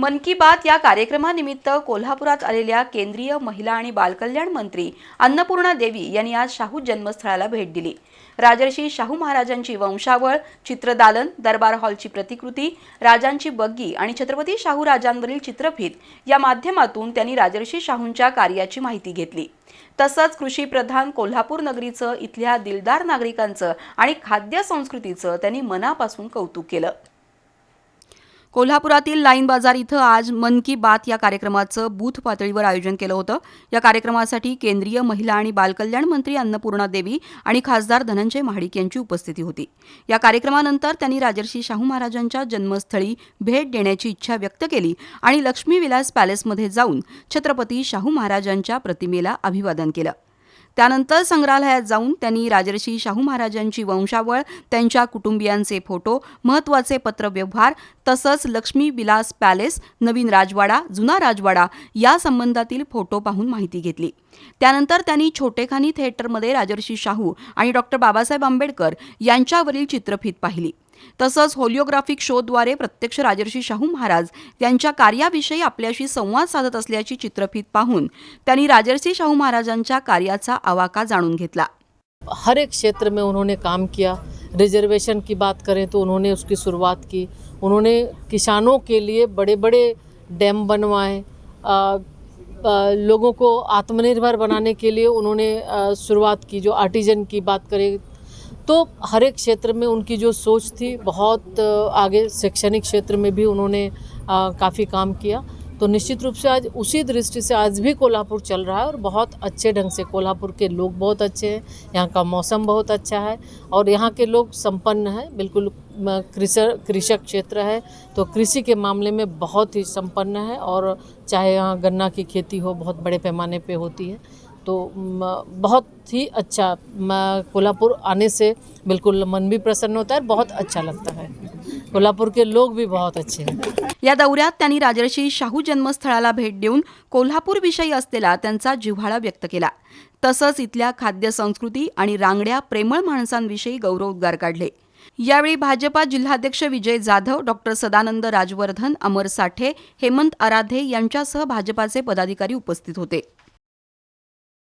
मन की बात या कार्यक्रमानिमित्त कोल्हापुरात आलेल्या केंद्रीय महिला आणि बालकल्याण मंत्री अन्नपूर्णा देवी यांनी आज शाहू जन्मस्थळाला भेट दिली. राजर्षी शाहू महाराजांची वंशावळ चित्रदालन दरबार हॉलची प्रतिकृती राजांची बग्गी आणि छत्रपती शाहू राजांवरील चित्रफित या माध्यमातून त्यांनी राजर्षी शाहूंच्या कार्याची माहिती घेतली. तसंच कृषीप्रधान कोल्हापूर नगरीचं इथल्या दिलदार नागरिकांचं आणि खाद्य संस्कृतीचं त्यांनी मनापासून कौतुक केलं. कोल्हापुरातील लाईन बाजार इथं आज मन की बात या कार्यक्रमाचं बूथ पातळीवर आयोजन केलं होतं. या कार्यक्रमासाठी केंद्रीय महिला आणि बालकल्याण मंत्री अन्नपूर्णा देवी आणि खासदार धनंजय महाडिक यांची उपस्थिती होती. या कार्यक्रमानंतर त्यांनी राजर्षी शाहू महाराजांच्या जन्मस्थळी भेट देण्याची इच्छा व्यक्त केली आणि लक्ष्मी विलास पॅलेसमध्ये जाऊन छत्रपती शाहू महाराजांच्या प्रतिमेला अभिवादन केलं. त्यानंतर संग्रहालयात जाऊन त्यांनी राजर्षी शाहू महाराजांची वंशावळ त्यांच्या कुटुंबियांचे फोटो महत्त्वाचे पत्रव्यवहार तसंच लक्ष्मी विलास पॅलेस नवीन राजवाडा जुना राजवाडा या संबंधातील फोटो पाहून माहिती घेतली. त्यानंतर त्यांनी छोटेखानी थिएटरमध्ये राजर्षी शाहू आणि डॉक्टर बाबासाहेब आंबेडकर यांच्यावरील चित्रफित पाहिली. तसंच होलिओग्राफिक शोद्वारे प्रत्यक्ष राजर्षी शाहू महाराज यांच्या कार्याविषयी आपल्याशी संवाद साधत असल्याची चित्रफित पाहून त्यांनी राजर्षी शाहू महाराजांच्या कार्याचा आवाका जाणून घेतला. हर एक क्षेत्र में उन्होंने काम किया. रिजर्वेशन की बात करें तो उन्होंने उसकी शुरुआत की. उन्होंने किसानों के लिए बड़े बड़े डैम बनवाए. लोगों को आत्मनिर्भर बनाने के लिए उन्होंने शुरुआत की. जो आर्टिजन की बात करें तो हर एक क्षेत्र में उनकी जो सोच थी, बहुत आगे शैक्षणिक क्षेत्र में भी उन्होंने काफ़ी काम किया। तो निश्चित रूप से आज उसी दृष्टि से आज भी कोल्हापुर चल रहा है और बहुत अच्छे ढंग से कोल्हापुर के लोग बहुत अच्छे हैं। यहाँ का मौसम बहुत अच्छा है और यहाँ के लोग संपन्न हैं, बिल्कुल कृषक क्षेत्र है। तो कृषि के मामले में बहुत ही संपन्न है और चाहे यहाँ गन्ना की खेती हो, बहुत बड़े पैमाने पे होती है। तो बहुत ही अच्छा कोल्हापुर आने से बिल्कुल मन भी प्रसन्न होता है बहुत अच्छा लगता है। कोल्हापूर के लोग भी बहुत अच्छे हैं। या दौऱ्यात त्यांनी राजर्षी शाहू जन्मस्थळाला भेट देऊन कोल्हापूरविषयी असलेला त्यांचा जिव्हाळा व्यक्त केला. तसंच इथल्या खाद्य संस्कृती आणि रांगड्या प्रेमळ माणसांविषयी गौरवोद्गार काढले. यावेळी भाजपा जिल्हाध्यक्ष विजय जाधव डॉक्टर सदानंद राजवर्धन अमर साठे हेमंत आराधे यांच्यासह भाजपाचे पदाधिकारी उपस्थित होते.